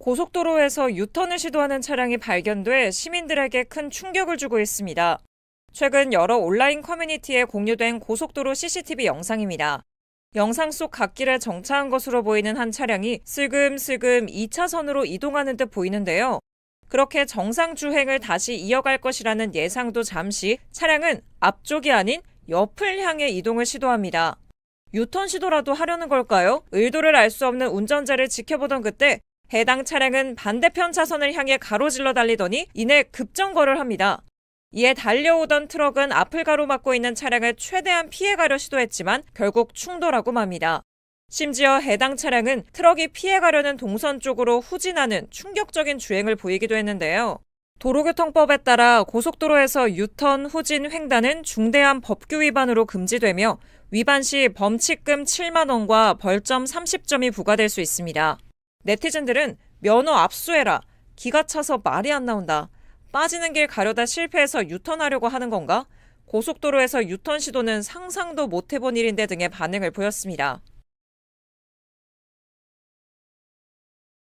고속도로에서 유턴을 시도하는 차량이 발견돼 시민들에게 큰 충격을 주고 있습니다. 최근 여러 온라인 커뮤니티에 공유된 고속도로 CCTV 영상입니다. 영상 속 갓길에 정차한 것으로 보이는 한 차량이 슬금슬금 2차선으로 이동하는 듯 보이는데요. 그렇게 정상 주행을 다시 이어갈 것이라는 예상도 잠시 차량은 앞쪽이 아닌 옆을 향해 이동을 시도합니다. 유턴 시도라도 하려는 걸까요? 의도를 알 수 없는 운전자를 지켜보던 그때 해당 차량은 반대편 차선을 향해 가로질러 달리더니 이내 급정거를 합니다. 이에 달려오던 트럭은 앞을 가로막고 있는 차량을 최대한 피해가려 시도했지만 결국 충돌하고 맙니다. 심지어 해당 차량은 트럭이 피해가려는 동선 쪽으로 후진하는 충격적인 주행을 보이기도 했는데요. 도로교통법에 따라 고속도로에서 유턴, 후진, 횡단은 중대한 법규 위반으로 금지되며 위반 시 범칙금 7만 원과 벌점 30점이 부과될 수 있습니다. 네티즌들은 면허 압수해라. 기가 차서 말이 안 나온다. 빠지는 길 가려다 실패해서 유턴하려고 하는 건가? 고속도로에서 유턴 시도는 상상도 못 해본 일인데 등의 반응을 보였습니다.